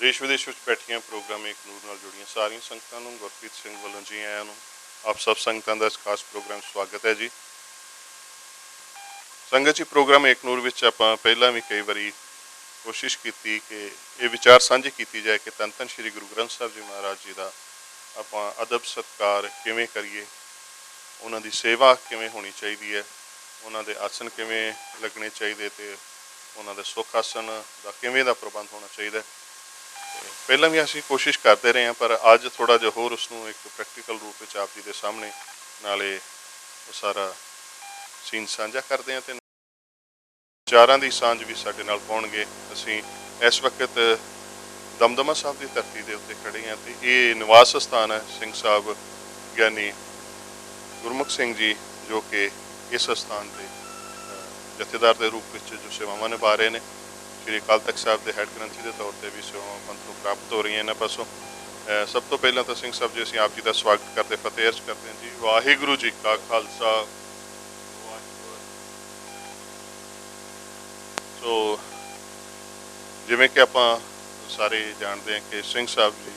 ਦੇਸ਼ ਵਿਦੇਸ਼ ਵਿੱਚ ਬੈਠੀਆਂ ਪ੍ਰੋਗਰਾਮ ਇੱਕ ਨੂਰ ਨਾਲ ਜੁੜੀਆਂ ਸਾਰੀਆਂ ਸੰਗਤਾਂ ਨੂੰ, ਗੁਰਪ੍ਰੀਤ ਸਿੰਘ ਵੱਲੋਂ ਜੀ ਆਇਆਂ ਨੂੰ, ਆਪ ਸਭ ਸੰਗਤਾਂ ਦਾ ਇਸ ਖਾਸ ਪ੍ਰੋਗਰਾਮ ਸਵਾਗਤ ਹੈ ਜੀ। ਸੰਗਤ ਜੀ, ਪ੍ਰੋਗਰਾਮ ਇੱਕ ਨੂਰ ਵਿੱਚ ਆਪਾਂ ਪਹਿਲਾਂ ਵੀ ਕਈ ਵਾਰੀ ਕੋਸ਼ਿਸ਼ ਕੀਤੀ ਕਿ ਇਹ ਵਿਚਾਰ ਸਾਂਝੇ ਕੀਤੀ ਜਾਏ ਕਿ ਤਨ ਤਨ ਸ੍ਰੀ ਗੁਰੂ ਗ੍ਰੰਥ ਸਾਹਿਬ ਜੀ ਮਹਾਰਾਜ ਜੀ ਦਾ ਆਪਾਂ ਅਦਬ ਸਤਕਾਰ ਕਿਵੇਂ ਕਰੀਏ, ਉਹਨਾਂ ਦੀ ਸੇਵਾ ਕਿਵੇਂ ਹੋਣੀ ਚਾਹੀਦੀ ਹੈ, ਉਹਨਾਂ ਦੇ ਆਸਨ ਕਿਵੇਂ ਲੱਗਣੇ ਚਾਹੀਦੇ ਤੇ ਉਹਨਾਂ ਦੇ ਸੁੱਖ ਆਸਨ ਦਾ ਕਿਵੇਂ ਦਾ ਪ੍ਰਬੰਧ ਹੋਣਾ ਚਾਹੀਦਾ ਹੈ। ਪਹਿਲਾਂ ਵੀ ਅਸੀਂ ਕੋਸ਼ਿਸ਼ ਕਰਦੇ ਰਹੇ ਹਾਂ, ਪਰ ਅੱਜ ਥੋੜਾ ਜਿਹਾ ਹੋਰ ਉਸ ਨੂੰ ਇੱਕ ਪ੍ਰੈਕਟੀਕਲ ਰੂਪ ਵਿੱਚ ਆਪ ਜੀ ਦੇ ਸਾਹਮਣੇ ਨਾਲੇ ਉਹ ਸਾਰਾ ਸੀਨ ਸਾਂਝਾ ਕਰਦੇ ਹਾਂ ਤੇ ਚਾਰਾਂ ਦੀ ਸਾਂਝ ਵੀ ਸਾਡੇ ਨਾਲ ਪਾਉਣਗੇ ਅਸੀਂ ਇਸ ਵਕਤ ਦਮਦਮਾ ਸਾਹਿਬ ਦੀ ਧਰਤੀ ਦੇ ਉੱਤੇ ਖੜੇ ਹਾਂ ਤੇ ਇਹ ਨਿਵਾਸ ਸਥਾਨ ਹੈ ਸਿੰਘ ਸਾਹਿਬ ਗਿਆਨੀ ਗੁਰਮੁਖ ਸਿੰਘ ਜੀ, ਜੋ ਕਿ ਇਸ ਸਥਾਨ ਤੇ ਜਥੇਦਾਰ ਦੇ ਰੂਪ ਵਿੱਚ ਜੋ ਸੇਵਾਵਾਂ ਨਿਭਾ ਰਹੇ ਨੇ। ਸ਼੍ਰੀ ਅਕਾਲ ਤਖਤ ਸਾਹਿਬ ਦੇ ਹੈੱਡ ਗ੍ਰੰਥੀ ਦੇ ਤੌਰ ਤੇ ਵੀ ਸੇਵਾਵਾਂ ਪੰਥ ਨੂੰ ਪ੍ਰਾਪਤ ਹੋ ਰਹੀਆਂ ਇਹਨਾਂ ਪਾਸੋਂ। ਸਭ ਤੋਂ ਪਹਿਲਾਂ ਤਾਂ ਸਿੰਘ ਸਾਹਿਬ ਜੀ, ਅਸੀਂ ਆਪ ਜੀ ਦਾ ਸਵਾਗਤ ਕਰਦੇ ਫਤਿਹ ਅਰਜ਼ ਕਰਦੇ ਹਾਂ ਜੀ। ਵਾਹਿਗੁਰੂ ਜੀ ਕਾ ਖਾਲਸਾ ਸੋ ਜਿਵੇਂ ਕਿ ਆਪਾਂ ਸਾਰੇ ਜਾਣਦੇ ਹਾਂ ਕਿ ਸਿੰਘ ਸਾਹਿਬ ਜੀ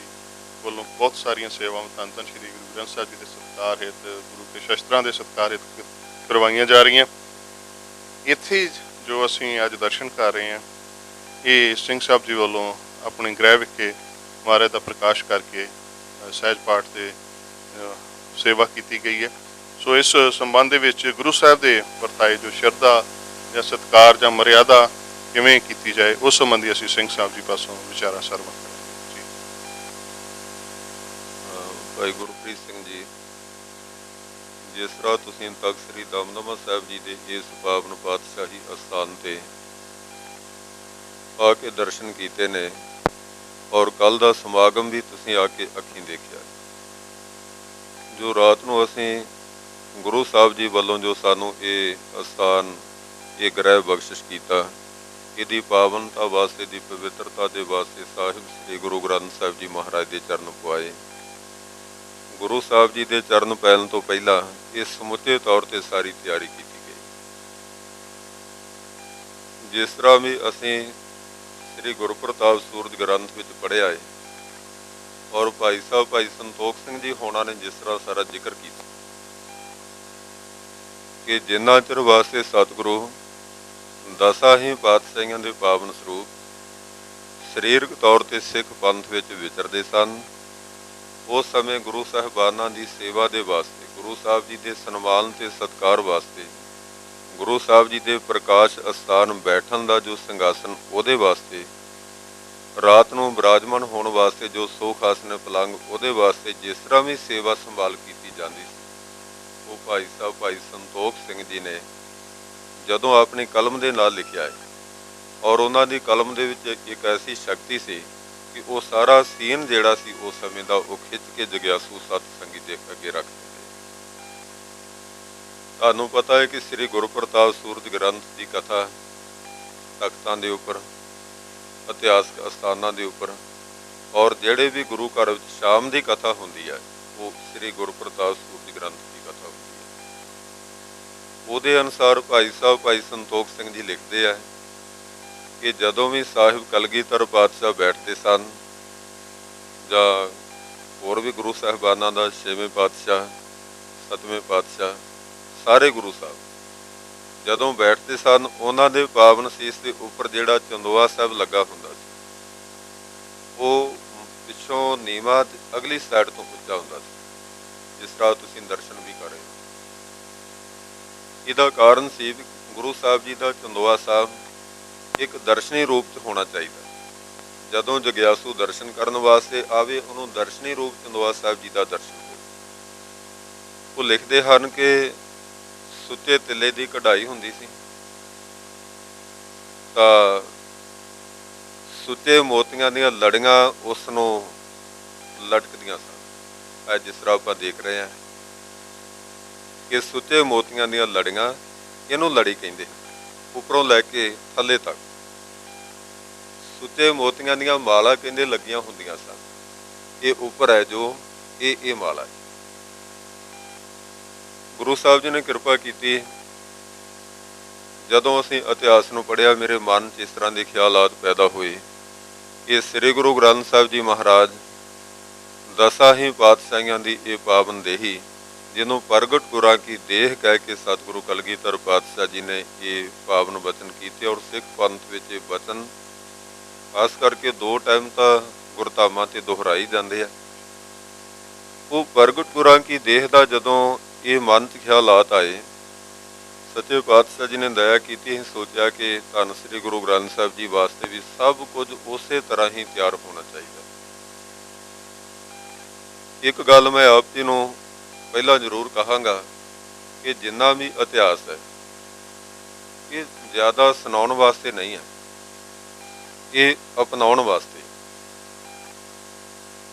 ਵੱਲੋਂ ਬਹੁਤ ਸਾਰੀਆਂ ਸੇਵਾਵਾਂ ਧੰਨ ਧੰਨ ਸ਼੍ਰੀ ਗੁਰੂ ਗ੍ਰੰਥ ਸਾਹਿਬ ਜੀ ਦੇ ਸਤਿਕਾਰ ਹੇਤ ਗੁਰੂ ਕੇ ਸ਼ਸਤਰਾਂ ਦੇ ਸਤਿਕਾਰ ਹਿੱਤ ਕਰਵਾਈਆਂ ਜਾ ਰਹੀਆਂ। ਇੱਥੇ ਜੋ ਅਸੀਂ ਅੱਜ ਦਰਸ਼ਨ ਕਰ ਰਹੇ ਹਾਂ, ਇਹ ਸਿੰਘ ਸਾਹਿਬ ਜੀ ਵੱਲੋਂ ਆਪਣੇ ਗ੍ਰਹਿ ਵਿਖੇ ਮਹਾਰਾਜ ਦਾ ਪ੍ਰਕਾਸ਼ ਕਰਕੇ ਸਹਿਜ ਪਾਠ ਦੇ ਸੇਵਾ ਕੀਤੀ ਗਈ ਹੈ। ਸੋ ਇਸ ਸੰਬੰਧ ਦੇ ਵਿੱਚ ਗੁਰੂ ਸਾਹਿਬ ਦੇ ਵਰਤਾਏ ਜੋ ਸ਼ਰਧਾ ਜਾਂ ਸਤਕਾਰ ਜਾਂ ਮਰਿਆਦਾ ਕਿਵੇਂ ਕੀਤੀ ਜਾਏ, ਉਸ ਸੰਬੰਧੀ ਅਸੀਂ ਸਿੰਘ ਸਾਹਿਬ ਜੀ ਪਾਸੋਂ ਵਿਚਾਰਾ ਸਰਵਣ ਕਰਾਂਗੇ। ਜੀ। ਭਾਈ ਗੁਰਪ੍ਰੀਤ ਸਿੰਘ ਜੀ, ਜਿਸ ਤਰ੍ਹਾਂ ਤੁਸੀਂ ਤਖਤ ਸ੍ਰੀ ਦਮਦਮਾ ਸਾਹਿਬ ਜੀ ਦੇ ਇਸ ਪਾਵਨ ਪਾਤਸ਼ਾਹੀ ਅਸਥਾਨ ਤੇ ਆ ਕੇ ਦਰਸ਼ਨ ਕੀਤੇ ਨੇ ਔਰ ਕੱਲ ਦਾ ਸਮਾਗਮ ਵੀ ਤੁਸੀਂ ਆ ਕੇ ਅੱਖੀਂ ਦੇਖਿਆ ਜੋ ਰਾਤ ਨੂੰ ਅਸੀਂ ਗੁਰੂ ਸਾਹਿਬ ਜੀ ਵੱਲੋਂ ਜੋ ਸਾਨੂੰ ਇਹ ਅਸਥਾਨ ਇਹ ਗ੍ਰਹਿ ਬਖਸ਼ਿਸ਼ ਕੀਤਾ। ਇਹਦੀ ਪਾਵਨਤਾ ਵਾਸਤੇ ਦੀ ਪਵਿੱਤਰਤਾ ਦੇ ਵਾਸਤੇ ਸਾਹਿਬ ਸ੍ਰੀ ਗੁਰੂ ਗ੍ਰੰਥ ਸਾਹਿਬ ਜੀ ਮਹਾਰਾਜ ਦੇ ਚਰਨ ਪਵਾਏ ਗੁਰੂ ਸਾਹਿਬ ਜੀ ਦੇ ਚਰਨ ਪੈਣ ਤੋਂ ਪਹਿਲਾਂ ਇਹ ਸਮੁੱਚੇ ਤੌਰ ਤੇ ਸਾਰੀ ਤਿਆਰੀ ਕੀਤੀ ਗਈ। ਜਿਸ ਤਰ੍ਹਾਂ ਵੀ ਅਸੀਂ ਸ੍ਰੀ ਗੁਰਪ੍ਰਤਾਪ ਸੂਰਜ ਗ੍ਰੰਥ ਵਿੱਚ ਪੜ੍ਹਿਆ ਹੈ ਔਰ ਭਾਈ ਸਾਹਿਬ, ਭਾਈ ਸੰਤੋਖ ਸਿੰਘ ਜੀ ਹੋਣਾ ਨੇ ਜਿਸ ਤਰ੍ਹਾਂ ਸਾਰਾ ਜ਼ਿਕਰ ਕੀਤਾ, ਕਿ ਜਿੰਨਾ ਚਿਰ ਵਾਸਤੇ ਸਤਿਗੁਰੂ ਦਸਾਂ ਹੀ ਪਾਤਸ਼ਾਹੀਆਂ ਦੇ ਪਾਵਨ ਸਰੂਪ ਸਰੀਰਕ ਤੌਰ ਤੇ ਸਿੱਖ ਪੰਥ ਵਿੱਚ ਵਿਚਰਦੇ ਸਨ। ਉਸ ਸਮੇਂ ਗੁਰੂ ਸਾਹਿਬਾਨਾਂ ਦੀ ਸੇਵਾ ਦੇ ਵਾਸਤੇ, ਗੁਰੂ ਸਾਹਿਬ ਜੀ ਦੇ ਸਨਮਾਨ ਤੇ ਸਤਕਾਰ ਵਾਸਤੇ, ਗੁਰੂ ਸਾਹਿਬ ਜੀ ਦੇ ਪ੍ਰਕਾਸ਼ ਅਸਥਾਨ ਬੈਠਣ ਦਾ ਜੋ ਸਿੰਘਾਸਨ ਉਹਦੇ ਵਾਸਤੇ, ਰਾਤ ਨੂੰ ਬਿਰਾਜਮਾਨ ਹੋਣ ਵਾਸਤੇ ਜੋ ਸੋਖ ਆਸਨ ਪਲੰਗ ਉਹਦੇ ਵਾਸਤੇ ਜਿਸ ਤਰ੍ਹਾਂ ਵੀ ਸੇਵਾ ਸੰਭਾਲ ਕੀਤੀ ਜਾਂਦੀ ਸੀ, ਉਹ ਭਾਈ ਸਾਹਿਬ ਭਾਈ ਸੰਤੋਖ ਸਿੰਘ ਜੀ ਨੇ ਜਦੋਂ ਆਪਣੀ ਕਲਮ ਦੇ ਨਾਲ ਲਿਖਿਆ ਹੈ ਔਰ ਉਹਨਾਂ ਦੀ ਕਲਮ ਦੇ ਵਿੱਚ ਇੱਕ ਐਸੀ ਸ਼ਕਤੀ ਸੀ ਕਿ ਉਹ ਸਾਰਾ ਸੀਨ ਜਿਹੜਾ ਸੀ ਉਸ ਸਮੇਂ ਦਾ ਉਹ ਖਿੱਚ ਕੇ ਜਗਿਆਸੂ ਸਤ ਸੰਗੀ ਦੇ ਅੱਗੇ ਰੱਖ ਦਿੱਤੇ ਤੁਹਾਨੂੰ ਪਤਾ ਹੈ ਕਿ ਸ੍ਰੀ ਗੁਰਪ੍ਰਤਾਪ ਸੂਰਜ ਗ੍ਰੰਥ ਦੀ ਕਥਾ ਤਖਤਾਂ ਦੇ ਉੱਪਰ ਇਤਿਹਾਸਕ ਅਸਥਾਨਾਂ ਦੇ ਉੱਪਰ ਔਰ ਜਿਹੜੇ ਵੀ ਗੁਰੂ ਘਰ ਵਿੱਚ ਸ਼ਾਮ ਦੀ ਕਥਾ ਹੁੰਦੀ ਹੈ, ਉਹ ਸ੍ਰੀ ਗੁਰਪ੍ਰਤਾਪ ਸੂਰਜ ਗ੍ਰੰਥ ਉਹਦੇ ਅਨੁਸਾਰ ਭਾਈ ਸਾਹਿਬ, ਭਾਈ ਸੰਤੋਖ ਸਿੰਘ ਜੀ ਲਿਖਦੇ ਆ ਕਿ ਜਦੋਂ ਵੀ ਸਾਹਿਬ ਕਲਗੀਧਰ ਪਾਤਸ਼ਾਹ ਬੈਠਦੇ ਸਨ ਜਾਂ ਹੋਰ ਵੀ ਗੁਰੂ ਸਾਹਿਬਾਨਾਂ ਦਾ ਛੇਵੇਂ ਪਾਤਸ਼ਾਹ ਸਤਵੇਂ ਪਾਤਸ਼ਾਹ ਸਾਰੇ ਗੁਰੂ ਸਾਹਿਬ ਜਦੋਂ ਬੈਠਦੇ ਸਨ, ਉਹਨਾਂ ਦੇ ਪਾਵਨ ਸੀਸ ਦੇ ਉੱਪਰ ਜਿਹੜਾ ਚੰਦੋਆ ਸਾਹਿਬ ਲੱਗਾ ਹੁੰਦਾ ਸੀ, ਉਹ ਪਿੱਛੋਂ ਨੀਵਾ ਅਗਲੀ ਸਾਈਡ ਤੋਂ ਉੱਚਾ ਹੁੰਦਾ ਸੀ। ਜਿਸ ਤਰ੍ਹਾਂ ਤੁਸੀਂ ਦਰਸ਼ਨ ਵੀ ਇਹਦਾ ਕਾਰਨ ਸੀ ਵੀ ਗੁਰੂ ਸਾਹਿਬ ਜੀ ਦਾ ਚੰਦੋਆ ਸਾਹਿਬ ਇੱਕ ਦਰਸ਼ਨੀ ਰੂਪ 'ਚ ਹੋਣਾ ਚਾਹੀਦਾ। ਜਦੋਂ ਜਗਿਆਸੂ ਦਰਸ਼ਨ ਕਰਨ ਵਾਸਤੇ ਆਵੇ, ਉਹਨੂੰ ਦਰਸ਼ਨੀ ਰੂਪ ਚੰਦੋਆ ਸਾਹਿਬ ਜੀ ਦਾ ਦਰਸ਼ਨ ਹੋਵੇ। ਉਹ ਲਿਖਦੇ ਹਨ ਕਿ ਸੁੱਚੇ ਤਿੱਲੇ ਦੀ ਕਢਾਈ ਹੁੰਦੀ ਸੀ। ਤਾਂ ਸੁੱਚੇ ਮੋਤੀਆਂ ਦੀਆਂ ਲੜੀਆਂ ਉਸ ਨੂੰ ਲਟਕਦੀਆਂ ਸਨ। ਇਹ ਜਿਸ ਤਰ੍ਹਾਂ ਆਪਾਂ ਦੇਖ ਰਹੇ ਹਾਂ। ਕਿ ਸੁੱਚੇ ਮੋਤੀਆਂ ਦੀਆਂ ਲੜੀਆਂ ਇਹਨੂੰ ਲੜੀ ਕਹਿੰਦੇ ਉੱਪਰੋਂ ਲੈ ਕੇ ਥੱਲੇ ਤੱਕ। ਸੁੱਚੇ ਮੋਤੀਆਂ ਦੀਆਂ ਮਾਲਾ ਕਹਿੰਦੇ ਲੱਗੀਆਂ ਹੁੰਦੀਆਂ ਸਨ। ਇਹ ਉੱਪਰ ਹੈ ਜੋ ਇਹ ਇਹ ਮਾਲਾ ਹੈ। ਗੁਰੂ ਸਾਹਿਬ ਜੀ ਨੇ ਕਿਰਪਾ ਕੀਤੀ। ਜਦੋਂ ਅਸੀਂ ਇਤਿਹਾਸ ਨੂੰ ਪੜ੍ਹਿਆ, ਮੇਰੇ ਮਨ 'ਚ ਇਸ ਤਰ੍ਹਾਂ ਦੇ ਖਿਆਲਾਤ ਪੈਦਾ ਹੋਏ ਕਿ ਸ੍ਰੀ ਗੁਰੂ ਗ੍ਰੰਥ ਸਾਹਿਬ ਜੀ ਮਹਾਰਾਜ ਦਸਾਂ ਹੀ ਪਾਤਸ਼ਾਹੀਆਂ ਦੀ ਇਹ ਪਾਵਨ ਦੇਹੀ ਜਿਹਨੂੰ ਪ੍ਰਗਟ ਗੁਰਾਂ ਕੀ ਦੇਹ ਕਹਿ ਕੇ ਸਤਿਗੁਰੂ ਕਲਗੀਧਰ ਪਾਤਸ਼ਾਹ ਜੀ ਨੇ ਇਹ ਪਾਵਨ ਬਚਨ ਕੀਤੇ ਔਰ ਸਿੱਖ ਪੰਥ ਵਿੱਚ ਇਹ ਬਚਨ ਖਾਸ ਕਰਕੇ ਦੋ ਟਾਈਮ ਤਾਂ ਗੁਰਧਾਮਾਂ ਤੇ ਦੁਹਰਾਈ ਜਾਂਦੇ ਆ। ਉਹ ਪ੍ਰਗਟ ਗੁਰਾਂ ਕੀ ਦੇਹ ਦਾ ਜਦੋਂ ਇਹ ਮਨ 'ਚ ਖਿਆਲਾਤ ਆਏ, ਸੱਚੇ ਪਾਤਸ਼ਾਹ ਜੀ ਨੇ ਦਇਆ ਕੀਤੀ, ਅਸੀਂ ਸੋਚਿਆ ਕਿ ਧੰਨ ਸ੍ਰੀ ਗੁਰੂ ਗ੍ਰੰਥ ਸਾਹਿਬ ਜੀ ਵਾਸਤੇ ਵੀ ਸਭ ਕੁਝ ਉਸੇ ਤਰ੍ਹਾਂ ਹੀ ਤਿਆਰ ਹੋਣਾ ਚਾਹੀਦਾ। ਇੱਕ ਗੱਲ ਮੈਂ ਆਪ ਜੀ ਨੂੰ ਪਹਿਲਾਂ ਜ਼ਰੂਰ ਕਹਾਂਗਾ ਕਿ ਜਿੰਨਾ ਵੀ ਇਤਿਹਾਸ ਹੈ, ਇਹ ਜ਼ਿਆਦਾ ਸੁਣਾਉਣ ਵਾਸਤੇ ਨਹੀਂ ਹੈ। ਇਹ ਅਪਣਾਉਣ ਵਾਸਤੇ।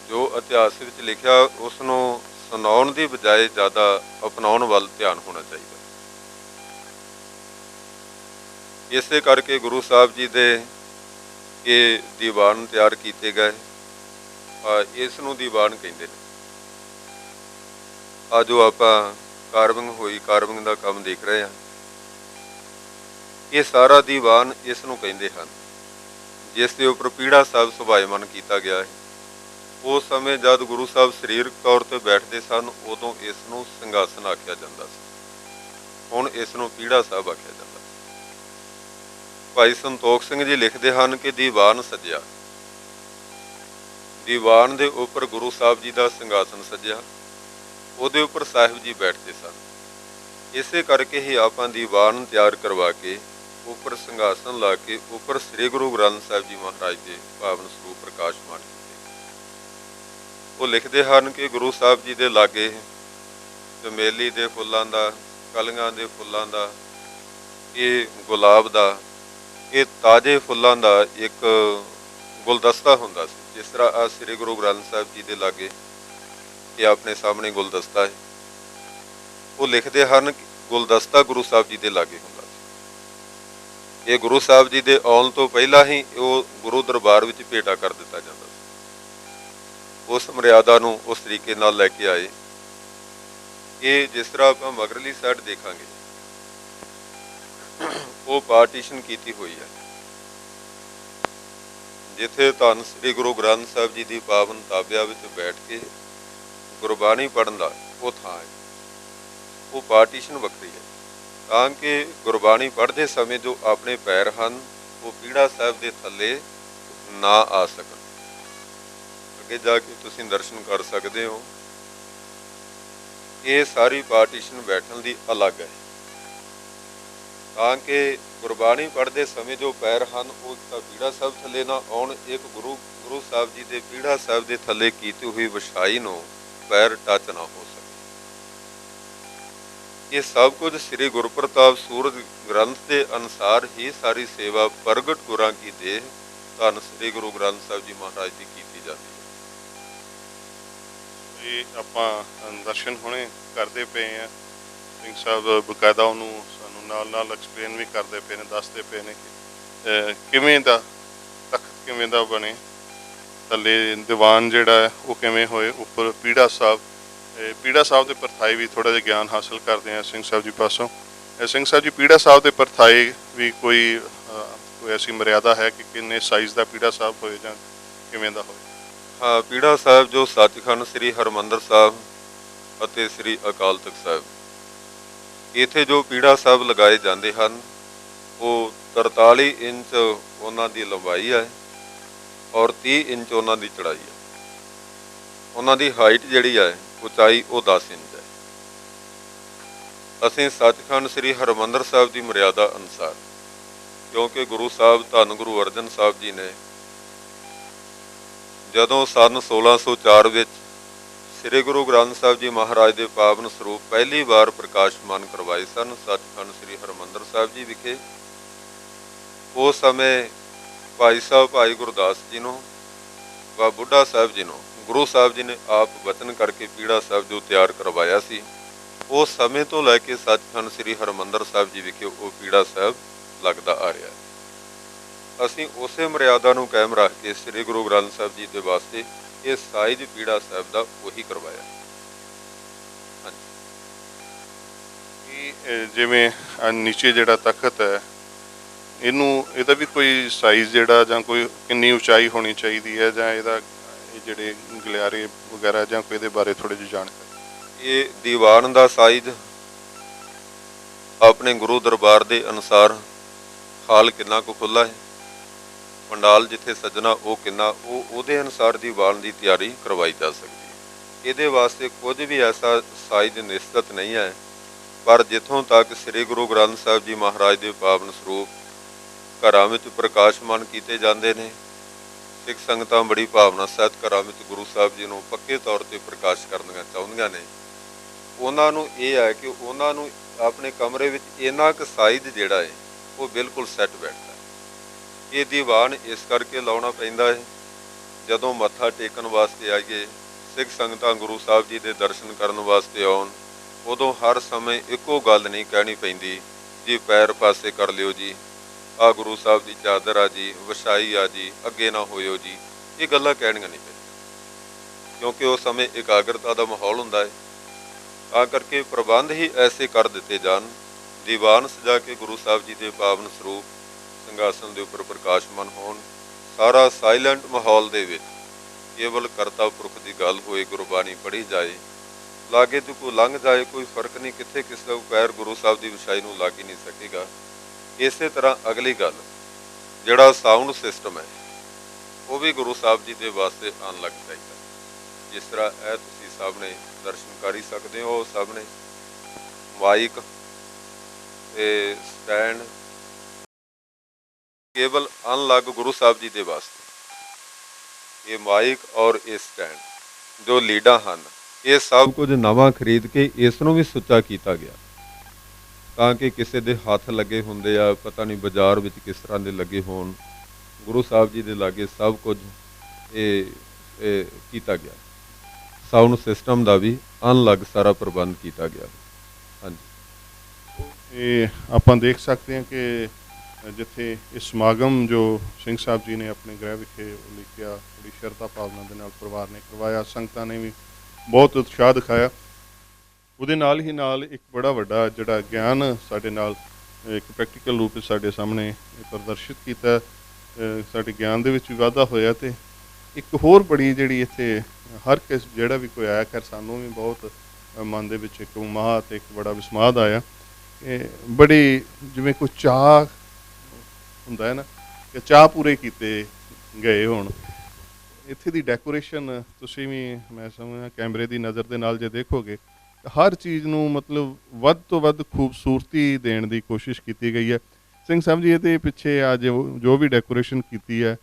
ਜੋ ਇਤਿਹਾਸ ਵਿੱਚ ਲਿਖਿਆ ਉਸ ਨੂੰ ਸੁਣਾਉਣ ਦੀ ਬਜਾਏ ਜ਼ਿਆਦਾ ਅਪਣਾਉਣ ਵੱਲ ਧਿਆਨ ਹੋਣਾ ਚਾਹੀਦਾ। ਇਸੇ ਕਰਕੇ ਗੁਰੂ ਸਾਹਿਬ ਜੀ ਦੇ ਇਹ ਦੀਵਾਨ ਤਿਆਰ ਕੀਤੇ ਗਏ। ਇਸ ਨੂੰ ਦੀਵਾਨ ਕਹਿੰਦੇ ਨੇ। ਆ ਜੋ ਆਪਾਂ ਕਾਰਵਿੰਗ ਹੋਈ, ਕਾਰਵਿੰਗ ਦਾ ਕੰਮ ਦੇਖ ਰਹੇ ਹਾਂ। ਇਹ ਸਾਰਾ ਦੀਵਾਨ ਇਸ ਨੂੰ ਕਹਿੰਦੇ ਹਨ, ਜਿਸ ਦੇ ਉੱਪਰ ਪੀੜਾ ਸਾਹਿਬ ਸੁਭਾਇਮਨ ਕੀਤਾ ਗਿਆ ਹੈ। ਉਸ ਸਮੇਂ ਜਦ ਗੁਰੂ ਸਾਹਿਬ ਸਰੀਰਕ ਤੌਰ ਤੇ ਬੈਠਦੇ ਸਨ, ਉਦੋਂ ਇਸ ਨੂੰ ਸਿੰਘਾਸਨ ਆਖਿਆ ਜਾਂਦਾ ਸੀ। ਹੁਣ ਇਸ ਨੂੰ ਪੀੜਾ ਸਾਹਿਬ ਆਖਿਆ ਜਾਂਦਾ ਭਾਈ ਸੰਤੋਖ ਸਿੰਘ ਜੀ ਲਿਖਦੇ ਹਨ ਕਿ ਦੀਵਾਨ ਸਜਿਆ। ਦੀਵਾਨ ਦੇ ਉੱਪਰ ਗੁਰੂ ਸਾਹਿਬ ਜੀ ਦਾ ਸਿੰਘਾਸਨ ਸਜਿਆ। ਉਹਦੇ ਉੱਪਰ ਸਾਹਿਬ ਜੀ ਬੈਠਦੇ ਸਨ। ਇਸੇ ਕਰਕੇ ਹੀ ਆਪਾਂ ਦੀ ਵਾਰਨ ਤਿਆਰ ਕਰਵਾ ਕੇ ਉੱਪਰ ਸਿੰਘਾਸਨ ਲਾ ਕੇ ਉੱਪਰ ਸ੍ਰੀ ਗੁਰੂ ਗ੍ਰੰਥ ਸਾਹਿਬ ਜੀ ਮਹਾਰਾਜ ਦੇ ਪਾਵਨ ਸਰੂਪ ਪ੍ਰਕਾਸ਼ਮਾਨ ਕੀਤੇ ਉਹ ਲਿਖਦੇ ਹਨ ਕਿ ਗੁਰੂ ਸਾਹਿਬ ਜੀ ਦੇ ਲਾਗੇ ਚਮੇਲੀ ਦੇ ਫੁੱਲਾਂ ਦਾ, ਕਲੀਆਂ ਦੇ ਫੁੱਲਾਂ ਦਾ, ਇਹ ਗੁਲਾਬ ਦਾ, ਇਹ ਤਾਜ਼ੇ ਫੁੱਲਾਂ ਦਾ ਇੱਕ ਗੁਲਦਸਤਾ ਹੁੰਦਾ ਸੀ, ਜਿਸ ਤਰ੍ਹਾਂ ਆ ਸ੍ਰੀ ਗੁਰੂ ਗ੍ਰੰਥ ਸਾਹਿਬ ਜੀ ਦੇ ਲਾਗੇ ਇਹ ਆਪਣੇ ਸਾਹਮਣੇ ਗੁਲਦਸਤਾ ਹੈ। ਉਹ ਲਿਖਦੇ ਹਨ ਗੁਲਦਸਤਾ ਗੁਰੂ ਸਾਹਿਬ ਜੀ ਦੇ ਲਾਗੇ ਹੁੰਦਾ ਸੀ। ਇਹ ਗੁਰੂ ਸਾਹਿਬ ਜੀ ਦੇ ਆਉਣ ਤੋਂ ਪਹਿਲਾਂ ਹੀ ਉਹ ਗੁਰੂ ਦਰਬਾਰ ਵਿੱਚ ਭੇਟਾ ਕਰ ਦਿੱਤਾ ਜਾਂਦਾ ਸੀ। ਉਸ ਮਰਿਆਦਾ ਨੂੰ ਉਸ ਤਰੀਕੇ ਨਾਲ ਲੈ ਕੇ ਆਏ। ਇਹ ਜਿਸ ਤਰ੍ਹਾਂ ਆਪਾਂ ਮਗਰਲੀ ਸਾਈਡ ਦੇਖਾਂਗੇ, ਉਹ ਪਾਰਟੀਸ਼ਨ ਕੀਤੀ ਹੋਈ ਹੈ। ਜਿੱਥੇ ਧੰਨ ਸ੍ਰੀ ਗੁਰੂ ਗ੍ਰੰਥ ਸਾਹਿਬ ਜੀ ਦੀ ਪਾਵਨ ਤਾਬਿਆ ਵਿੱਚ ਬੈਠ ਕੇ ਗੁਰਬਾਣੀ ਪੜਨ ਦਾ ਉਹ ਥਾਂ ਹੈ। ਉਹ ਪਾਰਟੀਸ਼ਨ ਵੱਖਰੀ ਹੈ। ਤਾਂ ਕਿ ਗੁਰਬਾਣੀ ਪੜ੍ਹਦੇ ਸਮੇਂ ਜੋ ਆਪਣੇ ਪੈਰ ਹਨ, ਉਹ ਪੀੜਾ ਸਾਹਿਬ ਦੇ ਥੱਲੇ ਨਾ ਆ ਸਕਣ। ਅੱਗੇ ਜਾ ਕੇ ਤੁਸੀਂ ਦਰਸ਼ਨ ਕਰ ਸਕਦੇ ਹੋ। ਇਹ ਸਾਰੀ ਪਾਰਟੀਸ਼ਨ ਬੈਠਣ ਦੀ ਅਲੱਗ ਹੈ। ਤਾਂ ਕਿ ਗੁਰਬਾਣੀ ਪੜ੍ਹਦੇ ਸਮੇਂ ਜੋ ਪੈਰ ਹਨ, ਉਹ ਤਾਂ ਪੀੜਾ ਸਾਹਿਬ ਥੱਲੇ ਨਾ ਆਉਣ। ਇੱਕ ਗੁਰੂ ਗੁਰੂ ਸਾਹਿਬ ਜੀ ਦੇ ਪੀੜਾ ਸਾਹਿਬ ਦੇ ਥੱਲੇ ਕੀਤੀ ਹੋਈ ਵਿਛਾਈ ਨੂੰ ਪੈਰ ਟੱਚ ਨਾ ਹੋ ਸਕੇ। ਇਹ ਸਭ ਕੁਝ ਸ੍ਰੀ ਗੁਰਪ੍ਰਤਾਪ ਸੂਰਜ ਗ੍ਰੰਥ ਦੇ ਅਨੁਸਾਰ ਹੀ ਸਾਰੀ ਸੇਵਾ ਪ੍ਰਗਟ ਗੁਰਾਂ ਕੀ ਦੇਹ ਧੰਨ ਸ੍ਰੀ ਗੁਰੂ ਗ੍ਰੰਥ ਸਾਹਿਬ ਜੀ ਮਹਾਰਾਜ ਦੀ ਕੀਤੀ ਜਾਂਦੀ ਹੈ। ਇਹ ਆਪਾਂ ਦਰਸ਼ਨ ਹੁਣੇ ਕਰਦੇ ਪਏ ਆ ਸਿੰਘ ਸਾਹਿਬ ਬਕਾਇਦਾ ਉਹਨੂੰ ਸਾਨੂੰ ਨਾਲ ਨਾਲ ਐਕਸਪਲੇਨ ਵੀ ਕਰਦੇ ਪਏ ਨੇ, ਦੱਸਦੇ ਪਏ ਨੇ ਕਿ ਕਿਵੇਂ ਦਾ ਤਖਤ ਕਿਵੇਂ ਦਾ ਬਣੇ। ਥੱਲੇ ਦੀਵਾਨ ਜਿਹੜਾ ਹੈ, ਉਹ ਕਿਵੇਂ ਹੋਏ? ਉੱਪਰ ਪੀੜਾ ਸਾਹਿਬ। ਪੀੜਾ ਸਾਹਿਬ ਦੇ ਪਰਥਾਈ ਵੀ ਥੋੜਾ ਜਿਹਾ ਗਿਆਨ ਹਾਸਲ ਕਰਦੇ ਆ ਸਿੰਘ ਸਾਹਿਬ ਜੀ ਪਾਸੋਂ। ਸਿੰਘ ਸਾਹਿਬ ਜੀ, ਪੀੜਾ ਸਾਹਿਬ ਦੇ ਪਰਥਾਈ ਵੀ ਕੋਈ ਕੋਈ ਐਸੀ ਮਰਿਆਦਾ ਹੈ ਕਿ ਕਿੰਨੇ ਸਾਈਜ਼ ਦਾ ਪੀੜਾ ਸਾਹਿਬ ਹੋਏ ਜਾਂ ਕਿਵੇਂ ਦਾ ਹੋਏ? ਹਾਂ, ਪੀੜਾ ਸਾਹਿਬ ਜੋ ਸੱਚਖੰਡ ਸ੍ਰੀ ਹਰਮੰਦਰ ਸਾਹਿਬ ਅਤੇ ਸ੍ਰੀ ਅਕਾਲ ਤਖਤ ਸਾਹਿਬ। ਇਥੇ ਜੋ ਪੀੜਾ ਸਾਹਿਬ ਲਗਾਏ ਜਾਂਦੇ ਹਨ, ਉਹ 43 ਇੰਚ ਉਹਨਾਂ ਦੀ ਲੰਬਾਈ ਹੈ। ਔਰ 30 ਇੰਚ ਉਹਨਾਂ ਦੀ ਚੜਾਈ ਹੈ। ਉਹਨਾਂ ਦੀ ਹਾਈਟ ਜਿਹੜੀ ਹੈ, ਉਚਾਈ ਉਹ 10 ਇੰਚ ਹੈ। ਅਸੀਂ ਸੱਚਖੰਡ ਸ੍ਰੀ ਹਰਮੰਦਰ ਸਾਹਿਬ ਦੀ ਮਰਿਆਦਾ ਅਨੁਸਾਰ, ਕਿਉਂਕਿ ਗੁਰੂ ਸਾਹਿਬ ਧੰਨ ਗੁਰੂ ਅਰਜਨ ਸਾਹਿਬ ਜੀ ਨੇ ਜਦੋਂ ਸਨ 1604 ਵਿੱਚ ਸ੍ਰੀ ਗੁਰੂ ਗ੍ਰੰਥ ਸਾਹਿਬ ਜੀ ਮਹਾਰਾਜ ਦੇ ਪਾਵਨ ਸਰੂਪ ਪਹਿਲੀ ਵਾਰ ਪ੍ਰਕਾਸ਼ਮਾਨ ਕਰਵਾਏ ਸਨ, ਸੱਚਖੰਡ ਸ੍ਰੀ ਹਰਮੰਦਰ ਸਾਹਿਬ ਜੀ ਵਿਖੇ, ਉਸ ਸਮੇਂ ਭਾਈ ਸਾਹਿਬ, ਭਾਈ ਗੁਰਦਾਸ ਜੀ ਨੂੰ ਵਾ ਬੁੱਢਾ ਸਾਹਿਬ ਜੀ ਨੂੰ, ਗੁਰੂ ਸਾਹਿਬ ਜੀ ਨੇ ਆਪ ਵਚਨ ਕਰਕੇ ਪੀੜਾ ਸਾਹਿਬ ਜੋ ਤਿਆਰ ਕਰਵਾਇਆ ਸੀ ਉਸ ਸਮੇਂ ਤੋਂ ਲੈ ਕੇ ਸੱਚਖੰਡ ਸ੍ਰੀ ਹਰਮੰਦਰ ਸਾਹਿਬ ਜੀ ਵਿਖੇ ਉਹ ਪੀੜਾ ਸਾਹਿਬ ਲੱਗਦਾ ਆ ਰਿਹਾ ਹੈ। ਅਸੀਂ ਉਸੇ ਮਰਿਆਦਾ ਨੂੰ ਕਾਇਮ ਰੱਖ ਕੇ ਸ੍ਰੀ ਗੁਰੂ ਗ੍ਰੰਥ ਸਾਹਿਬ ਜੀ ਦੇ ਵਾਸਤੇ ਇਹ ਸਾਈਜ਼ ਪੀੜਾ ਸਾਹਿਬ ਦਾ ਉਹੀ ਕਰਵਾਇਆ ਹਾਂਜੀ। ਜਿਵੇਂ ਆਹ ਨੀਚੇ ਜਿਹੜਾ ਤਖਤ ਹੈ ਇਹਨੂੰ, ਇਹਦਾ ਵੀ ਕੋਈ ਸਾਈਜ਼ ਜਿਹੜਾ ਜਾਂ ਕੋਈ ਕਿੰਨੀ ਉਚਾਈ ਹੋਣੀ ਚਾਹੀਦੀ ਹੈ ਜਾਂ ਇਹਦਾ ਇਹ ਜਿਹੜੇ ਗਲਿਆਰੇ ਵਗੈਰਾ ਜਾਂ ਕੋਈ ਇਹਦੇ ਬਾਰੇ ਥੋੜੀ ਜਿਹੀ ਜਾਣਕਾਰੀ? ਇਹ ਦੀਵਾਨ ਦਾ ਸਾਈਜ਼ ਆਪਣੇ ਗੁਰੂ ਦਰਬਾਰ ਦੇ ਅਨੁਸਾਰ ਹਾਲ ਕਿੰਨਾ ਕੁ ਖੁੱਲਾ ਹੈ, ਪੰਡਾਲ ਜਿੱਥੇ ਸੱਜਣਾ ਉਹ ਕਿੰਨਾ, ਉਹ ਉਹਦੇ ਅਨੁਸਾਰ ਦੀਵਾਨ ਦੀ ਤਿਆਰੀ ਕਰਵਾਈ ਜਾ ਸਕਦੀ ਹੈ। ਇਹਦੇ ਵਾਸਤੇ ਕੁਝ ਵੀ ਐਸਾ ਸਾਈਜ਼ ਨਿਸ਼ਚਿਤ ਨਹੀਂ ਹੈ, ਪਰ ਜਿੱਥੋਂ ਤੱਕ ਸ੍ਰੀ ਗੁਰੂ ਗ੍ਰੰਥ ਸਾਹਿਬ ਜੀ ਮਹਾਰਾਜ ਦੇ ਪਾਵਨ ਸਰੂਪ ਘਰਾਂ ਵਿੱਚ ਪ੍ਰਕਾਸ਼ਮਾਨ ਕੀਤੇ ਜਾਂਦੇ ਨੇ। ਸਿੱਖ ਸੰਗਤਾਂ ਬੜੀ ਭਾਵਨਾ ਸਹਿਤ ਘਰਾਂ ਵਿੱਚ ਗੁਰੂ ਸਾਹਿਬ ਜੀ ਨੂੰ ਪੱਕੇ ਤੌਰ ਤੇ ਪ੍ਰਕਾਸ਼ ਕਰਨੀਆਂ ਚਾਹੁੰਦੀਆਂ ਨੇ। ਉਹਨਾਂ ਨੂੰ ਇਹ ਹੈ ਕਿ ਉਹਨਾਂ ਨੂੰ ਆਪਣੇ ਕਮਰੇ ਵਿੱਚ ਇੰਨਾ ਕੁ ਸਾਈਜ਼ ਜਿਹੜਾ ਹੈ, ਉਹ ਬਿਲਕੁਲ ਸੈੱਟ ਬੈਠਦਾ ਇਹ ਦੀਵਾਨ ਇਸ ਕਰਕੇ ਲਾਉਣਾ ਪੈਂਦਾ ਹੈ, ਜਦੋਂ ਮੱਥਾ ਟੇਕਣ ਵਾਸਤੇ ਆਈਏ, ਸਿੱਖ ਸੰਗਤਾਂ ਗੁਰੂ ਸਾਹਿਬ ਜੀ ਦੇ ਦਰਸ਼ਨ ਕਰਨ ਵਾਸਤੇ ਆਉਣ, ਉਦੋਂ ਹਰ ਸਮੇਂ ਇੱਕੋ ਗੱਲ ਨਹੀਂ ਕਹਿਣੀ ਪੈਂਦੀ, ਜੀ ਪੈਰ ਪਾਸੇ ਕਰ ਲਿਓ ਜੀ। ਆ ਗੁਰੂ ਸਾਹਿਬ ਦੀ ਚਾਦਰ ਆ ਜੀ ਵਿਛਾਈ ਆ ਜੀ, ਅੱਗੇ ਨਾ ਹੋਇਓ ਜੀ। ਇਹ ਗੱਲਾਂ ਕਹਿਣੀਆਂ ਨਹੀਂ ਪੈਂਦੀਆਂ ਕਿਉਂਕਿ ਉਸ ਸਮੇਂ ਇਕਾਗਰਤਾ ਦਾ ਮਾਹੌਲ ਹੁੰਦਾ ਹੈ। ਤਾਂ ਕਰਕੇ ਪ੍ਰਬੰਧ ਹੀ ਐਸੇ ਕਰ ਦਿੱਤੇ ਜਾਣ। ਦੀਵਾਨ ਸਜਾ ਕੇ ਗੁਰੂ ਸਾਹਿਬ ਜੀ ਦੇ ਪਾਵਨ ਸਰੂਪ ਸਿੰਘਾਸਨ ਦੇ ਉੱਪਰ ਪ੍ਰਕਾਸ਼ਮਾਨ ਹੋਣ। ਸਾਰਾ ਸਾਇਲੈਂਟ ਮਾਹੌਲ ਦੇ ਵਿੱਚ ਕੇਵਲ ਕਰਤਾ ਪੁਰਖ ਦੀ ਗੱਲ ਹੋਏ, ਗੁਰਬਾਣੀ ਪੜ੍ਹੀ ਜਾਏ। ਲਾਗੇ ਤੋਂ ਕੋਈ ਲੰਘ ਜਾਏ, ਕੋਈ ਫ਼ਰਕ ਨਹੀਂ ਕਿੱਥੇ ਕਿਸ ਦਾ ਪੈਰ ਗੁਰੂ ਸਾਹਿਬ ਦੀ ਵਿਛਾਈ ਨੂੰ ਲੱਗ ਹੀ ਨਹੀਂ ਸਕੇਗਾ। ਇਸੇ ਤਰ੍ਹਾਂ ਅਗਲੀ ਗੱਲ, ਜਿਹੜਾ ਸਾਊਂਡ ਸਿਸਟਮ ਹੈ, ਉਹ ਵੀ ਗੁਰੂ ਸਾਹਿਬ ਜੀ ਦੇ ਵਾਸਤੇ ਆਉਣ ਲੱਗ ਚਾਹੀਦਾ। ਜਿਸ ਤਰ੍ਹਾਂ ਇਹ ਤੁਸੀਂ ਸਾਹਮਣੇ ਦਰਸ਼ਨ ਕਰ ਹੀ ਸਕਦੇ ਹੋ ਸਾਹਮਣੇ ਮਾਈਕ ਤੇ ਸਟੈਂਡ ਕੇਵਲ ਅਨਲੱਗ ਗੁਰੂ ਸਾਹਿਬ ਜੀ ਦੇ ਵਾਸਤੇ। ਇਹ ਮਾਈਕ ਔਰ ਇਹ ਸਟੈਂਡ ਜੋ ਲੀਡਾਂ ਹਨ, ਇਹ ਸਭ ਕੁਝ ਨਵਾਂ ਖਰੀਦ ਕੇ ਇਸ ਨੂੰ ਵੀ ਸੁੱਚਾ ਕੀਤਾ ਗਿਆ। ਤਾਂ ਕਿ ਕਿਸੇ ਦੇ ਹੱਥ ਲੱਗੇ ਹੁੰਦੇ ਆ, ਪਤਾ ਨਹੀਂ ਬਾਜ਼ਾਰ ਵਿੱਚ ਕਿਸ ਤਰ੍ਹਾਂ ਦੇ ਲੱਗੇ ਹੋਣ। ਗੁਰੂ ਸਾਹਿਬ ਜੀ ਦੇ ਲਾਗੇ ਸਭ ਕੁਝ ਇਹ ਕੀਤਾ ਗਿਆ। ਸਾਊਂਡ ਸਿਸਟਮ ਦਾ ਵੀ ਅਨਲੱਗ ਸਾਰਾ ਪ੍ਰਬੰਧ ਕੀਤਾ ਗਿਆ। ਹਾਂਜੀ। ਇਹ ਆਪਾਂ ਦੇਖ ਸਕਦੇ ਹਾਂ ਕਿ ਜਿੱਥੇ ਇਹ ਸਮਾਗਮ ਜੋ ਸਿੰਘ ਸਾਹਿਬ ਜੀ ਨੇ ਆਪਣੇ ਗ੍ਰਹਿ ਵਿਖੇ ਲਿਖਿਆ ਬੜੀ ਸ਼ਰਧਾ ਭਾਵਨਾ ਦੇ ਨਾਲ ਪਰਿਵਾਰ ਨੇ ਕਰਵਾਇਆ, ਸੰਗਤਾਂ ਨੇ ਵੀ ਬਹੁਤ ਉਤਸ਼ਾਹ ਦਿਖਾਇਆ। ਉਹਦੇ ਨਾਲ ਹੀ ਨਾਲ ਇੱਕ ਬੜਾ ਵੱਡਾ ਜਿਹੜਾ ਗਿਆਨ ਸਾਡੇ ਨਾਲ, ਇੱਕ ਪ੍ਰੈਕਟੀਕਲ ਰੂਪ ਵਿੱਚ ਸਾਡੇ ਸਾਹਮਣੇ ਪ੍ਰਦਰਸ਼ਿਤ ਕੀਤਾ। ਸਾਡੇ ਗਿਆਨ ਦੇ ਵਿੱਚ ਵੀ ਵਾਧਾ ਹੋਇਆ ਤੇ ਇੱਕ ਹੋਰ ਬੜੀ ਜਿਹੜੀ ਇੱਥੇ ਹਰ ਕਿਸ ਜਿਹੜਾ ਵੀ ਕੋਈ ਆਇਆ ਕਰ ਸਾਨੂੰ ਵੀ ਬਹੁਤ ਮਨ ਦੇ ਵਿੱਚ ਇੱਕ ਉਮਾਦ ਤੇ ਇੱਕ ਬੜਾ ਵਿਸਮਾਦ ਆਇਆ। ਇਹ ਬੜੀ ਜਿਵੇਂ ਕੋਈ ਚਾਹ ਹੁੰਦਾ ਹੈ ਨਾ, ਕਿ ਚਾਹ ਪੂਰੇ ਕੀਤੇ ਗਏ ਹੋਣ। ਇੱਥੇ ਦੀ ਡੈਕੋਰੇਸ਼ਨ ਤੁਸੀਂ ਵੀ, ਮੈਂ ਸਮਝਦਾ, ਕੈਮਰੇ ਦੀ ਨਜ਼ਰ ਦੇ ਨਾਲ ਜੇ ਦੇਖੋਗੇ ਹਰ ਚੀਜ਼ ਨੂੰ ਮਤਲਬ ਵੱਧ ਤੋਂ ਵੱਧ ਖੂਬਸੂਰਤੀ ਦੇਣ ਦੀ ਕੋਸ਼ਿਸ਼ ਕੀਤੀ ਗਈ ਹੈ। ਸਿੰਘ ਸਾਹਿਬ ਜੀ, ਇਹਦੇ ਪਿੱਛੇ ਆ ਜੋ ਜੋ ਵੀ ਡੈਕੋਰੇਸ਼ਨ ਕੀਤੀ ਹੈ,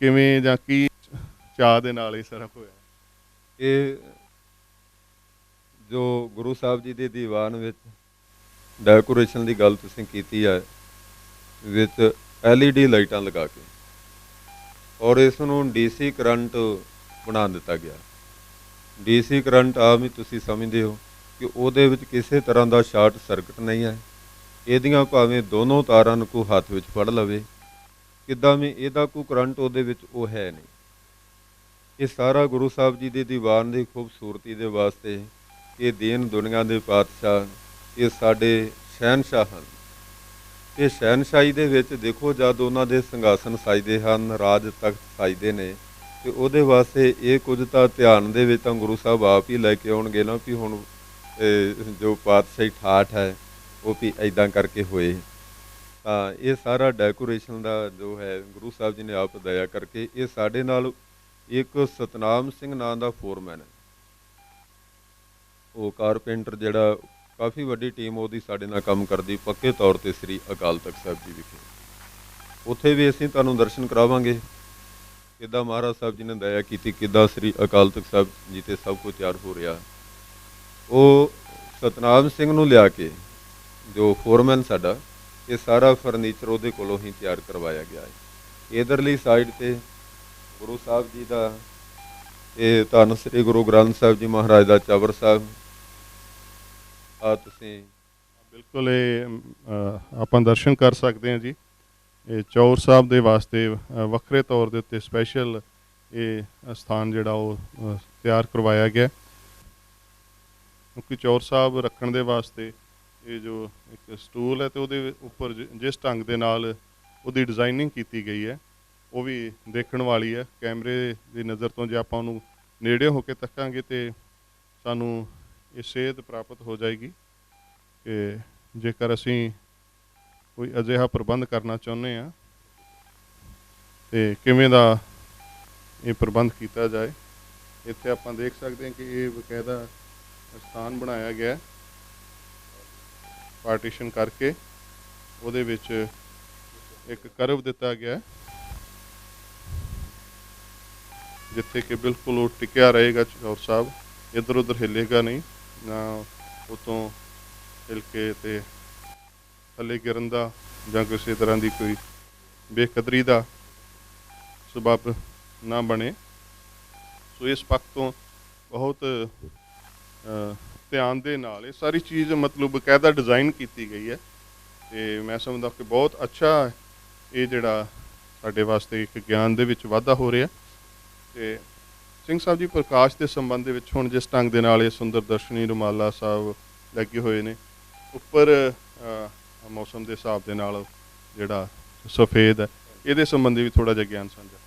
ਕਿਵੇਂ ਜਾਂ ਕੀ ਚਾਹ ਦੇ ਨਾਲ ਇਹ ਸਾਰਾ ਹੋਇਆ? ਇਹ ਜੋ ਗੁਰੂ ਸਾਹਿਬ ਜੀ ਦੇ ਦੀਵਾਨ ਵਿੱਚ ਡੈਕੋਰੇਸ਼ਨ ਦੀ ਗੱਲ ਤੁਸੀਂ ਕੀਤੀ ਹੈ, ਵਿੱਚ LED ਲਾਈਟਾਂ ਲਗਾ ਕੇ ਔਰ ਇਸ ਨੂੰ DC ਕਰੰਟ ਬਣਾ ਦਿੱਤਾ ਗਿਆ। DC ਕਰੰਟ ਆਮ ਹੀ ਤੁਸੀਂ ਸਮਝਦੇ ਹੋ। ਕਿ ਉਹਦੇ ਵਿੱਚ ਕਿਸੇ ਤਰ੍ਹਾਂ ਦਾ ਸ਼ਾਰਟ ਸਰਕਟ ਨਹੀਂ ਹੈ ਇਹਦੀਆਂ ਭਾਵੇਂ ਦੋਨੋਂ ਤਾਰਾਂ ਨੂੰ ਕੋ ਹੱਥ ਵਿੱਚ ਫੜ ਲਵੇ। ਕਿੱਦਾਂ ਵੀ ਇਹਦਾ ਕੋ ਕਰੰਟ ਉਹਦੇ ਵਿੱਚ ਉਹ ਹੈ ਨਹੀਂ। ਇਹ ਸਾਰਾ ਗੁਰੂ ਸਾਹਿਬ ਜੀ ਦੇ ਦੀਵਾਨ ਦੀ ਖੂਬਸੂਰਤੀ ਦੇ ਵਾਸਤੇ ਇਹ ਦੀਨ ਦੁਨੀਆ ਦੇ ਪਾਤਸ਼ਾਹ, ਇਹ ਸਾਡੇ ਸ਼ਹਿਨशाह ਹਨ। ਇਹ ਸ਼ਹਿਨशाही ਦੇ ਵਿੱਚ ਦੇਖੋ ਜਦ ਉਹਨਾਂ ਦੇ ਸੰਗਾਸਨ ਸਾਜਦੇ ਹਨ, ਰਾਜ ਤਖਤ ਸਾਜਦੇ ਨੇ, ਤੇ ਉਹਦੇ ਵਾਸਤੇ ਇਹ ਕੁਝ ਤਾਂ ਧਿਆਨ ਦੇ ਵਿੱਚ ਤਾਂ ਗੁਰੂ ਸਾਹਿਬ ਆਪ ਹੀ ਲੈ ਕੇ ਆਉਣਗੇ ਨਾ ਕਿ ਹੁਣ ਜੋ ਪਾਤਸ਼ਾਹੀ ਠਾਠ ਹੈ, ਉਹ ਵੀ ਐਦਾਂ ਕਰਕੇ ਹੋਏ। ਤਾਂ ਇਹ ਸਾਰਾ ਡੈਕੋਰੇਸ਼ਨ ਦਾ ਜੋ ਹੈ, ਗੁਰੂ ਸਾਹਿਬ ਜੀ ਨੇ ਆਪ ਦਇਆ ਕਰਕੇ ਇਹ ਸਾਡੇ ਨਾਲ ਇੱਕ ਸਤਨਾਮ ਸਿੰਘ ਨਾਂ ਦਾ ਫੋਰਮੈਨ ਹੈ। ਉਹ ਕਾਰਪੈਂਟਰ ਜਿਹੜਾ, ਕਾਫੀ ਵੱਡੀ ਟੀਮ ਉਹਦੀ ਸਾਡੇ ਨਾਲ ਕੰਮ ਕਰਦੀ, ਪੱਕੇ ਤੌਰ ਤੇ ਸ੍ਰੀ ਅਕਾਲ ਤਖਤ ਸਾਹਿਬ ਜੀ ਵਿਖੇ। ਉੱਥੇ ਵੀ ਅਸੀਂ ਤੁਹਾਨੂੰ ਦਰਸ਼ਨ ਕਰਾਵਾਂਗੇ। ਕਿੱਦਾਂ ਮਹਾਰਾਜ ਸਾਹਿਬ ਜੀ ਨੇ ਦਇਆ ਕੀਤੀ, ਕਿੱਦਾਂ ਸ੍ਰੀ ਅਕਾਲ ਤਖਤ ਸਾਹਿਬ ਜੀ ਤੇ ਸਭ ਕੁਝ ਤਿਆਰ ਹੋ ਰਿਹਾ। ਉਹ ਸਤਨਾਮ ਸਿੰਘ ਨੂੰ ਲਿਆ ਕੇ, ਜੋ ਫੋਰਮੈਨ ਸਾਡਾ, ਇਹ ਸਾਰਾ ਫਰਨੀਚਰ ਉਹਦੇ ਕੋਲੋਂ ਹੀ ਤਿਆਰ ਕਰਵਾਇਆ ਗਿਆ ਹੈ। ਇਧਰਲੀ ਸਾਈਡ ਤੇ ਗੁਰੂ ਸਾਹਿਬ ਜੀ ਦਾ ਇਹ ਧੰਨ ਸ੍ਰੀ ਗੁਰੂ ਗ੍ਰੰਥ ਸਾਹਿਬ ਜੀ ਮਹਾਰਾਜ ਦਾ ਚਬਰ ਸਾਹਿਬ। ਆ ਤੁਸੀਂ ਬਿਲਕੁਲ ਇਹ ਆਪਾਂ ਦਰਸ਼ਨ ਕਰ ਸਕਦੇ ਹਾਂ ਜੀ। ਇਹ ਚੌਰ ਸਾਹਿਬ ਦੇ ਵਾਸਤੇ ਵੱਖਰੇ ਤੌਰ ਦੇ ਉੱਤੇ ਸਪੈਸ਼ਲ ਇਹ ਸਥਾਨ ਜਿਹੜਾ ਉਹ ਤਿਆਰ ਕਰਵਾਇਆ ਗਿਆ। ਕਿਉਂਕਿ ਚੌਰ ਸਾਹਿਬ ਰੱਖਣ ਦੇ ਵਾਸਤੇ ਇਹ ਜੋ ਇੱਕ ਸਟੂਲ ਹੈ ਤੇ ਉਹਦੇ ਉੱਪਰ ਜਿ- ਜਿਸ ਢੰਗ ਦੇ ਨਾਲ ਉਹਦੀ ਡਿਜ਼ਾਈਨਿੰਗ ਕੀਤੀ ਗਈ ਹੈ, ਉਹ ਵੀ ਦੇਖਣ ਵਾਲੀ ਹੈ। ਕੈਮਰੇ ਦੀ ਨਜ਼ਰ ਤੋਂ ਜੇ ਆਪਾਂ ਉਹਨੂੰ ਨੇੜੇ ਹੋ ਕੇ ਤੱਕਾਂਗੇ ਤੇ ਸਾਨੂੰ ਇਹ ਸੇਧ ਪ੍ਰਾਪਤ ਹੋ ਜਾਏਗੀ ਕਿ ਜੇਕਰ ਅਸੀਂ ਕੋਈ ਅਜਿਹਾ ਪ੍ਰਬੰਧ ਕਰਨਾ ਚਾਹੁੰਦੇ ਆ ਤੇ ਕਿਵੇਂ ਦਾ ਇਹ ਪ੍ਰਬੰਧ ਕੀਤਾ ਜਾਏ, ਇੱਥੇ ਆਪਾਂ ਦੇਖ ਸਕਦੇ ਹਾਂ ਕਿ ਇਹ ਬਕਾਇਦਾ ਸਥਾਨ ਬਣਾਇਆ ਗਿਆ ਪਾਰਟੀਸ਼ਨ ਕਰਕੇ ਉਹਦੇ ਵਿੱਚ ਇੱਕ ਕਰਵ ਦਿੱਤਾ ਗਿਆ ਜਿੱਥੇ ਕਿ ਬਿਲਕੁਲ ਉਹ ਟਿਕਿਆ ਰਹੇਗਾ ਚੌਰ ਸਾਹਿਬ। ਇੱਧਰ ਉੱਧਰ ਹਿੱਲੇਗਾ ਨਹੀਂ, ਨਾ ਉਤੋਂ ਹਿਲ ਕੇ ਤੇ ਥੱਲੇ ਗਿਰਨ ਦਾ ਜਾਂ ਕਿਸੇ ਤਰ੍ਹਾਂ ਦੀ ਕੋਈ ਬੇਕਦਰੀ ਦਾ ਸਬਬ ਨਾ ਬਣੇ। ਸੋ ਇਸ ਪੱਖ ਤੋਂ ਬਹੁਤ ਧਿਆਨ ਦੇ ਨਾਲ। ਇਹ ਸਾਰੀ ਚੀਜ਼ ਮਤਲਬ ਬਕਾਇਦਾ ਡਿਜ਼ਾਈਨ ਕੀਤੀ ਗਈ ਹੈ। ਤੇ ਮੈਂ ਸਮਝਦਾ ਕਿ ਬਹੁਤ ਅੱਛਾ ਇਹ ਜਿਹੜਾ ਸਾਡੇ ਵਾਸਤੇ ਇੱਕ ਗਿਆਨ ਦੇ ਵਿੱਚ ਵਾਧਾ ਹੋ ਰਿਹਾ। ਤੇ ਸਿੰਘ ਸਾਹਿਬ ਜੀ ਪ੍ਰਕਾਸ਼ ਦੇ ਸੰਬੰਧ ਦੇ ਵਿੱਚ ਹੁਣ ਜਿਸ ਢੰਗ ਦੇ ਨਾਲ ਇਹ ਸੁੰਦਰ ਦਰਸ਼ਨੀ ਰੁਮਾਲਾ ਸਾਹਿਬ ਲੱਗੇ ਹੋਏ ਨੇ, ਉੱਪਰ ਮੌਸਮ ਦੇ ਹਿਸਾਬ ਦੇ ਨਾਲ ਜਿਹੜਾ ਸਫੇਦ ਹੈ, ਇਹਦੇ ਸੰਬੰਧੀ ਵੀ ਥੋੜਾ ਜਿਹਾ ਗਿਆਨ ਸਾਂਝਾ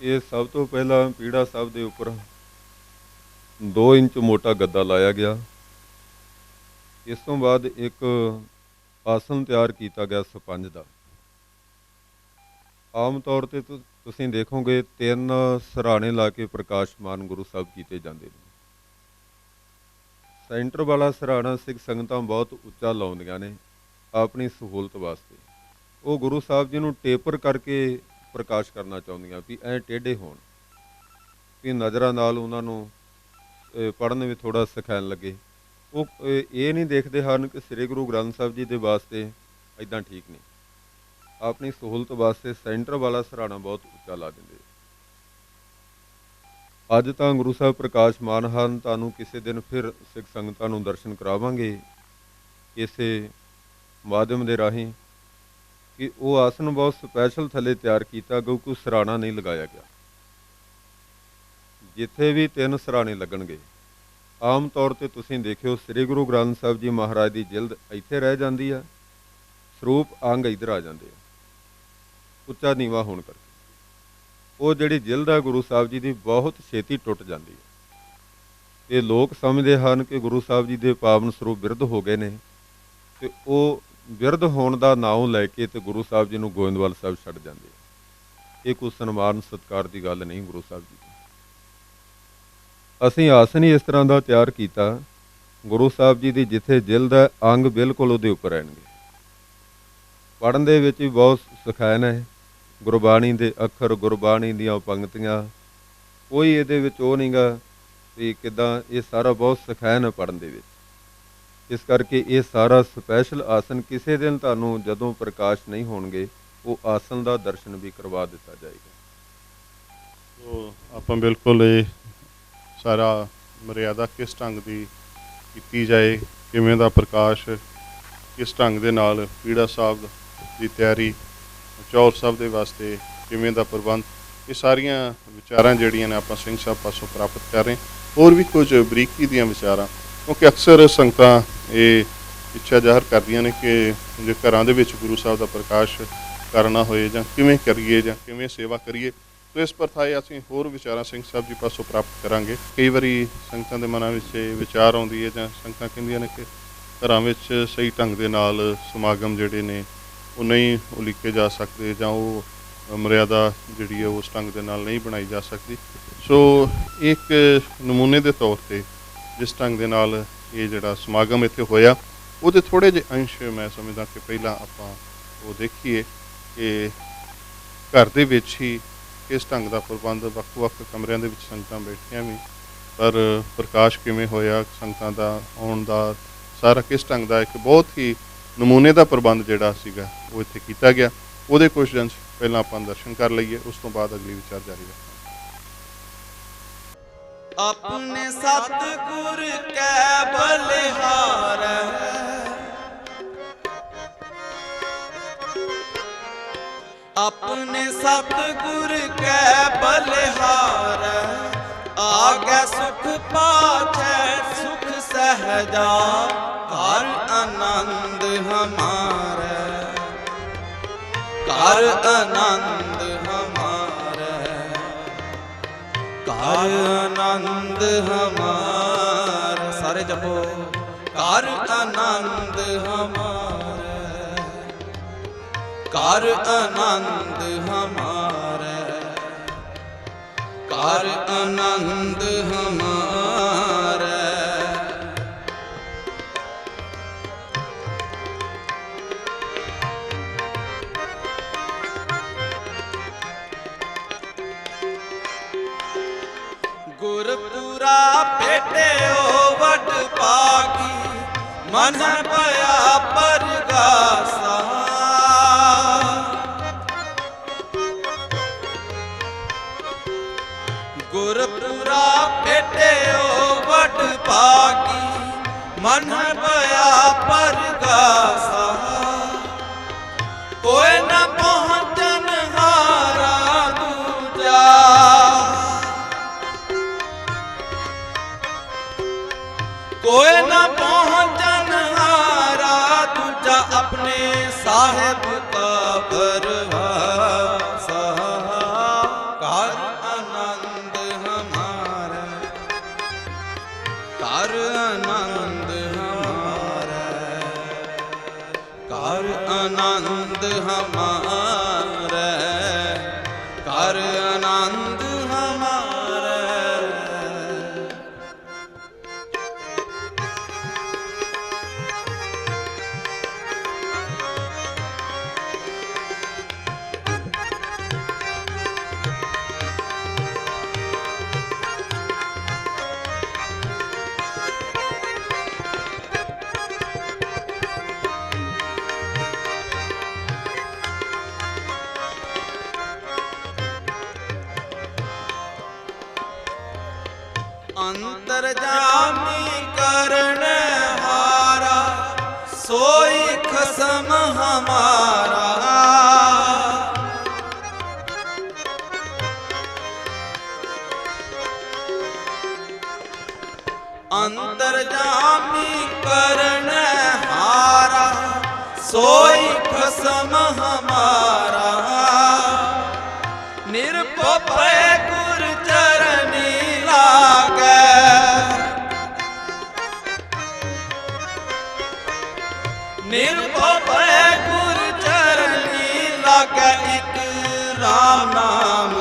ਇਹ ਸਭ ਤੋਂ ਪਹਿਲਾਂ ਪੀੜਾ ਸਾਹਿਬ ਦੇ ਉੱਪਰ 2 ਇੰਚ ਮੋਟਾ ਗੱਦਾ ਲਾਇਆ ਗਿਆ। ਇਸ ਤੋਂ ਬਾਅਦ ਇੱਕ ਆਸਨ ਤਿਆਰ ਕੀਤਾ ਗਿਆ ਸਪੰਜ ਦਾ। ਆਮ ਤੌਰ ਤੇ, ਤੁਸੀਂ ਦੇਖੋਗੇ ਤਿੰਨ ਸਰਾਣੇ ਲਾ ਕੇ ਪ੍ਰਕਾਸ਼ਮਾਨ ਗੁਰੂ ਸਾਹਿਬ ਕੀਤੇ ਜਾਂਦੇ ਨੇ। ਸੈਂਟਰ ਵਾਲਾ ਸਰਾਣਾ ਸਿੱਖ ਸੰਗਤਾਂ ਬਹੁਤ ਉੱਚਾ ਲਾਉਂਦੀਆਂ ਨੇ ਆਪਣੀ ਸਹੂਲਤ ਵਾਸਤੇ। ਉਹ ਗੁਰੂ ਸਾਹਿਬ ਜੀ ਨੂੰ ਟੇਪਰ ਕਰਕੇ ਪ੍ਰਕਾਸ਼ ਕਰਨਾ ਚਾਹੁੰਦੀਆਂ ਵੀ ਐ ਟੇਢੇ ਹੋਣ। ਵੀ ਨਜ਼ਰਾਂ ਨਾਲ ਉਹਨਾਂ ਨੂੰ ਪੜਨ ਵਿੱਚ ਥੋੜਾ ਸਿਖਾਉਣ ਲੱਗੇ। ਉਹ ਇਹ ਨਹੀਂ ਦੇਖਦੇ ਹਨ ਕਿ ਸ੍ਰੀ ਗੁਰੂ ਗ੍ਰੰਥ ਸਾਹਿਬ ਜੀ ਦੇ ਵਾਸਤੇ ਐਦਾਂ ਠੀਕ ਨਹੀਂ ਆਪਣੀ ਸਹੂਲਤ ਵਾਸਤੇ ਸੈਂਟਰ ਵਾਲਾ ਸਰਾਣਾ ਬਹੁਤ ਉੱਚਾ ਲਾ ਦਿੰਦੇ ਅੱਜ ਤਾਂ ਗੁਰੂ ਸਾਹਿਬ ਪ੍ਰਕਾਸ਼ਮਾਨ ਹਨ, ਤੁਹਾਨੂੰ ਕਿਸੇ ਦਿਨ ਫਿਰ ਸਿੱਖ ਸੰਗਤਾਂ ਨੂੰ ਦਰਸ਼ਨ ਕਰਾਵਾਂਗੇ। ਇਸੇ ਮਾਧਿਅਮ ਦੇ ਰਾਹੀਂ ਕਿ ਉਹ ਆਸਨ ਬਹੁਤ ਸਪੈਸ਼ਲ ਥੱਲੇ ਤਿਆਰ ਕੀਤਾ, ਕਿਉਂਕਿ ਸਰਾਣਾ ਨਹੀਂ ਲਗਾਇਆ ਗਿਆ। ਜਿੱਥੇ ਵੀ ਤਿੰਨ ਸਰਾਣੇ ਲੱਗਣਗੇ। ਆਮ ਤੌਰ ਤੇ ਤੁਸੀਂ ਦੇਖਿਓ, ਸ੍ਰੀ ਗੁਰੂ ਗ੍ਰੰਥ ਸਾਹਿਬ ਜੀ ਮਹਾਰਾਜ ਦੀ ਜਿਲਦ ਇੱਥੇ ਰਹਿ ਜਾਂਦੀ ਆ। ਸਰੂਪ ਅੰਗ ਇੱਧਰ ਆ ਜਾਂਦੇ ਆ। ਉੱਚਾ ਨੀਵਾ ਹੋਣ ਕਰਕੇ। ਉਹ ਜਿਹੜੀ ਜਿਲਦ ਆ, ਗੁਰੂ ਸਾਹਿਬ ਜੀ ਦੀ, ਬਹੁਤ ਛੇਤੀ ਟੁੱਟ ਜਾਂਦੀ ਹੈ ਇਹ ਲੋਕ ਸਮਝਦੇ ਹਨ ਕਿ ਗੁਰੂ ਸਾਹਿਬ ਜੀ ਦੇ ਪਾਵਨ ਸਰੂਪ ਬਿਰਧ ਹੋ ਗਏ ਨੇ। ਤੇ ਉਹ ਬਿਰਧ ਹੋਣ ਦਾ ਨਾਮ ਲੈ ਕੇ ਤੇ ਗੁਰੂ ਸਾਹਿਬ ਜੀ ਨੂੰ ਗੋਇੰਦਵਾਲ ਸਾਹਿਬ ਛੱਡ ਜਾਂਦੇ ਇਹ ਕੋਈ ਸਨਮਾਨ, ਸਤਕਾਰ ਦੀ ਗੱਲ ਨਹੀਂ ਗੁਰੂ ਸਾਹਿਬ ਜੀ ਅਸੀਂ ਆਸਨ ਹੀ ਇਸ ਤਰ੍ਹਾਂ ਦਾ ਤਿਆਰ ਕੀਤਾ, ਗੁਰੂ ਸਾਹਿਬ ਜੀ ਦੀ ਜਿੱਥੇ ਜਿਲਦ ਹੈ ਅੰਗ ਬਿਲਕੁਲ ਉਹਦੇ ਉੱਪਰ ਰਹਿਣਗੇ। ਪੜਨ ਦੇ ਵਿੱਚ ਵੀ ਬਹੁਤ ਸੁਖੈਨ ਹੈ, ਗੁਰਬਾਣੀ ਦੇ ਅੱਖਰ, ਗੁਰਬਾਣੀ ਦੀਆਂ ਪੰਕਤੀਆਂ, ਕੋਈ ਇਹਦੇ ਵਿੱਚ ਉਹ ਨਹੀਂਗਾ ਵੀ ਕਿਦਾਂ ਇਹ ਸਾਰਾ ਬਹੁਤ ਸੁਖੈਨ ਹੈ ਪੜਨ ਦੇ ਵਿੱਚ। ਇਸ ਕਰਕੇ ਇਹ ਸਾਰਾ ਸਪੈਸ਼ਲ ਆਸਨ ਕਿਸੇ ਦਿਨ ਤੁਹਾਨੂੰ ਜਦੋਂ ਪ੍ਰਕਾਸ਼ ਨਹੀਂ ਹੋਣਗੇ, ਉਹ ਆਸਨ ਦਾ ਦਰਸ਼ਨ ਵੀ ਕਰਵਾ ਦਿੱਤਾ ਜਾਏਗਾ। ਸੋ, ਆਪਾਂ ਬਿਲਕੁਲ ਇਹ ਸਾਰਾ ਮਰਿਆਦਾ ਕਿਸ ਢੰਗ ਦੀ ਕੀਤੀ ਜਾਏ, ਕਿਵੇਂ ਦਾ ਪ੍ਰਕਾਸ਼, ਕਿਸ ਢੰਗ ਦੇ ਨਾਲ ਪੀੜਾ ਸਾਹਿਬ ਦੀ ਤਿਆਰੀ, ਚੌਰ ਸਾਹਿਬ ਦੇ ਵਾਸਤੇ ਕਿਵੇਂ ਦਾ ਪ੍ਰਬੰਧ, ਇਹ ਸਾਰੀਆਂ ਵਿਚਾਰਾਂ ਜਿਹੜੀਆਂ ਨੇ ਆਪਾਂ ਸਿੰਘ ਸਾਹਿਬ ਪਾਸੋਂ ਪ੍ਰਾਪਤ ਕਰ ਰਹੇ ਹੋਰ ਵੀ ਕੁਝ ਬਰੀਕੀ ਦੀਆਂ ਵਿਚਾਰਾਂ, ਕਿਉਂਕਿ ਅਕਸਰ ਸੰਗਤਾਂ ਇਹ ਇੱਛਾ ਜ਼ਾਹਰ ਕਰਦੀਆਂ ਨੇ ਕਿ ਜੇ ਘਰਾਂ ਦੇ ਵਿੱਚ ਗੁਰੂ ਸਾਹਿਬ ਦਾ ਪ੍ਰਕਾਸ਼ ਕਰਨਾ ਹੋਏ ਜਾਂ ਕਿਵੇਂ ਕਰੀਏ ਜਾਂ ਕਿਵੇਂ ਸੇਵਾ ਕਰੀਏ। ਸੋ ਇਸ ਪਰਥਾਏ ਅਸੀਂ ਹੋਰ ਵਿਚਾਰਾਂ ਸਿੰਘ ਸਾਹਿਬ ਜੀ ਪਾਸੋਂ ਪ੍ਰਾਪਤ ਕਰਾਂਗੇ। ਕਈ ਵਾਰੀ ਸੰਗਤਾਂ ਦੇ ਮਨਾਂ ਵਿੱਚ ਇਹ ਵਿਚਾਰ ਆਉਂਦੀ ਹੈ ਜਾਂ ਸੰਗਤਾਂ ਕਹਿੰਦੀਆਂ ਨੇ ਕਿ ਘਰਾਂ ਵਿੱਚ ਸਹੀ ਢੰਗ ਦੇ ਨਾਲ ਸਮਾਗਮ ਜਿਹੜੇ ਨੇ, ਉਹ ਨਹੀਂ ਉਲੀਕੇ ਜਾ ਸਕਦੇ ਜਾਂ ਉਹ ਮਰਿਆਦਾ ਜਿਹੜੀ ਹੈ ਉਸ ਢੰਗ ਦੇ ਨਾਲ ਨਹੀਂ ਬਣਾਈ ਜਾ ਸਕਦੀ। ਸੋ ਇੱਕ ਨਮੂਨੇ ਦੇ ਤੌਰ ਤੇ ਜਿਸ ਢੰਗ ਦੇ ਨਾਲ ਇਹ ਜਿਹੜਾ ਸਮਾਗਮ ਇੱਥੇ ਹੋਇਆ, ਉਹਦੇ ਥੋੜੇ ਜਿਹੇ ਅੰਸ਼ ਮੈਂ ਸਮਝਦਾ ਕਿ ਪਹਿਲਾਂ ਆਪਾਂ ਉਹ ਦੇਖੀਏ ਕਿ ਘਰ ਦੇ ਵਿੱਚ ਹੀ ਕਿਸ ਢੰਗ ਦਾ ਪ੍ਰਬੰਧ ਵੱਖ-ਵੱਖ ਕਮਰਿਆਂ ਦੇ ਵਿੱਚ ਸੰਗਤਾਂ ਬੈਠੀਆਂ ਵੀ, ਪਰ ਪ੍ਰਕਾਸ਼ ਕਿਵੇਂ ਹੋਇਆ, ਸੰਗਤਾਂ ਦਾ ਆਉਣ ਦਾ, ਸਾਰਾ ਕਿਸ ਢੰਗ ਦਾ, ਇੱਕ ਬਹੁਤ ਹੀ ਨਮੂਨੇ ਦਾ ਪ੍ਰਬੰਧ ਜਿਹੜਾ ਸੀਗਾ, ਉਹ ਇੱਥੇ ਕੀਤਾ ਗਿਆ। ਉਹਦੇ ਕੁਝ ਅੰਸ਼ ਪਹਿਲਾਂ ਆਪਾਂ ਦਰਸ਼ਨ ਕਰ ਲਈਏ, ਉਸ ਤੋਂ ਬਾਅਦ ਅਗਲੀ ਵਿਚਾਰ ਜਾਰੀ ਰੱਖਾਂਗੇ। ਆਪਣੇ ਸਤਿਗੁਰ ਕੈ ਬਲਿਹਾਰੈ ਆਪਣੇ ਸਤਿਗੁਰ ਕੈ ਬਲਿਹਾਰ, ਆਗੇ ਸੁਖ ਪਾਛੈ, ਸੁਖ ਸਹਜਾ, ਘਰ ਆਨੰਦ ਹਮਾਰੇ। ਘਰ ਆਨੰਦ ਹਮਾਰੇ, ਘਰ ਆਨੰਦ ਹਮਾਰ। ਸਾਰੇ ਜਪੋ, ਘਰ ਆਨੰਦ ਹਮਾਰੇ। ਘਰ ਆਨੰਦ ਹਮਾਰੇ। ਘਰ ਆਨੰਦ ਹਮਾਰੇ। ਗੁਰਪੁਰਾ ਭੇਟਿਓ ਵਡ ਪਾਗੀ ਮਨ ਪਿਆ ਪਰਗਾਸਾ। ਭੇਟਿਓ ਵਡ ਪਾਗੀ ਮਨ ਪਿਆ ਖਸਮ ਹਮਾਰਾ ਅੰਤਰ ਜਾਮੀ ਕਰਨ ਹਾਰਾ ਸੋਈ ਖਸਮ ਹਮਾਰਾ ਨਿਰਭਉ ਗੁਰ ਚਰਨੀ ਲਾਗੈ ਇੱਕ ਰਾਮ ਨਾਮ।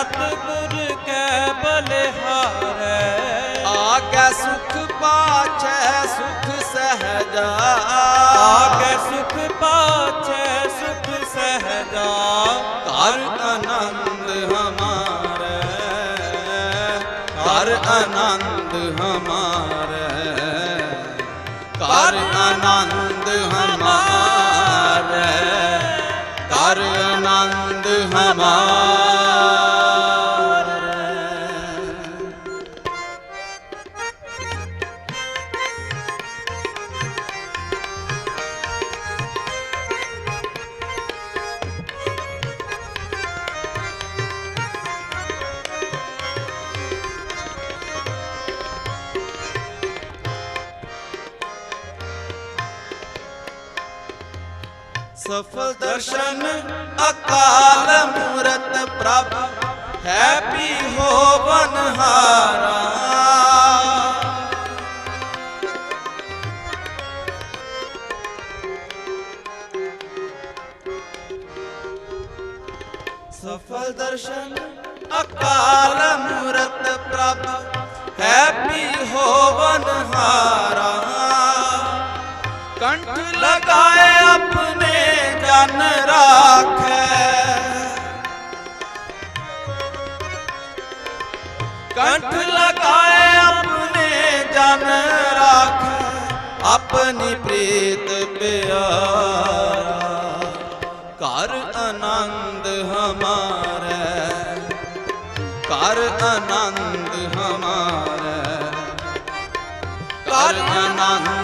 ਸਤਿਗੁਰ ਕੈ ਬਲਿਹਾਰੈ। ਆਗੇ ਸੁਖ ਪਾਛੈ ਸੁਖ ਸਹਜਾ। ਆਗੇ ਸੁਖ ਪਾਛੈ ਸੁਖ ਸਹਜਾ। ਕਰ ਆਨੰਦ ਹਮਾਰੇ। ਕਰ ਆਨੰਦ ਹਮਾਰੇ। ਕਰ ਆਨੰਦ ਹਮਾਰੇ। ਕਰ ਆਨੰਦ ਹਮਾਰੇ। ਦਰਸ਼ਨ ਅਕਾਲ ਮੂਰਤ ਪ੍ਰਭ, ਹੈ ਪੀ ਹੋਵਨ ਹਾਰਾ ਸਫਲ ਦਰਸ਼ਨ ਅਕਾਲ ਮੂਰਤ ਪ੍ਰਭ, ਹੈ ਪੀ ਹੋਵਨ ਹਾਰਾ ਕੰਠ ਲਗਾਏ ਆਪਣੇ ਜਨ ਰਾਖੈ। ਕੰਠ ਲਗਾਏ ਆਪਣੇ ਜਨ ਰਾਖ, ਆਪਣੀ ਪ੍ਰੀਤ ਪਿਆਰਾ। ਘਰ ਆਨੰਦ ਹਮਾਰੇ, ਘਰ ਆਨੰਦ ਹਮਾਰੇ। ਕਰ ਆਨੰਦ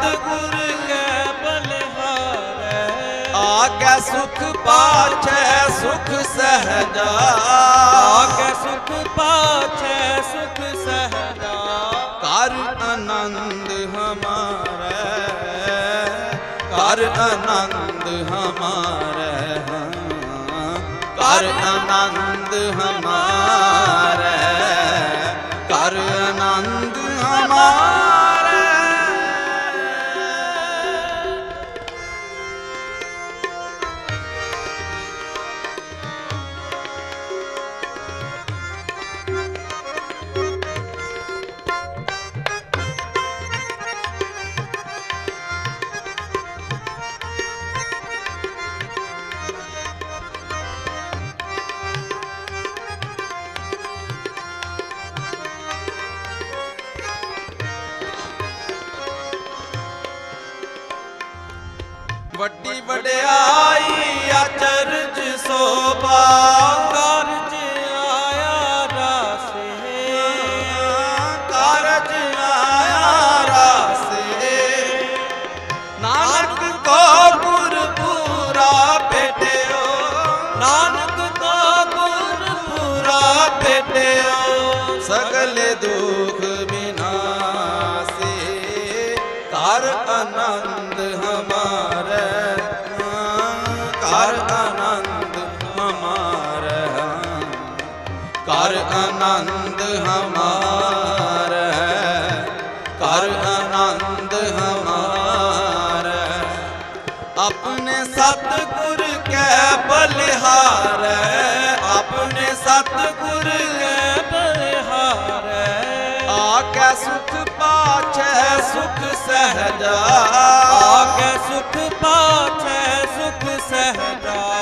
ਸਤਿਗੁਰ ਕੈ ਬਲਿਹਾਰੈ। ਆਗੇ ਸੁਖ ਪਾਛੈ ਸੁਖ ਸਹਜਾ। ਆਗੇ ਸੁਖ ਪਾਛੈ ਸੁਖ ਸਹਜਾ। ਕਰ ਆਨੰਦ ਹਮਾਰੇ ਕਰ ਆਨੰਦ ਹਮਾਰੇ। ਕਰ ਆਨੰਦ ਹਮਾਰੇ। ਆਨੰਦ ਹਮਾਰੇ ਕਰ ਆਨੰਦ ਹਮਾਰੇ ਆਪਣੇ ਸਤਿਗੁਰ ਕੈ ਬਲਿਹਾਰੈ ਆਪਣੇ ਸਤਿਗੁਰ ਕੈ ਬਲਿਹਾਰੈ ਆਕੇ ਸੁਖ ਪਾਛੈ, ਸੁਖ ਸਹਜਾ। ਆਗੇ ਸੁਖ ਪਾਛੈ, ਸੁਖ ਸਹਜਾ।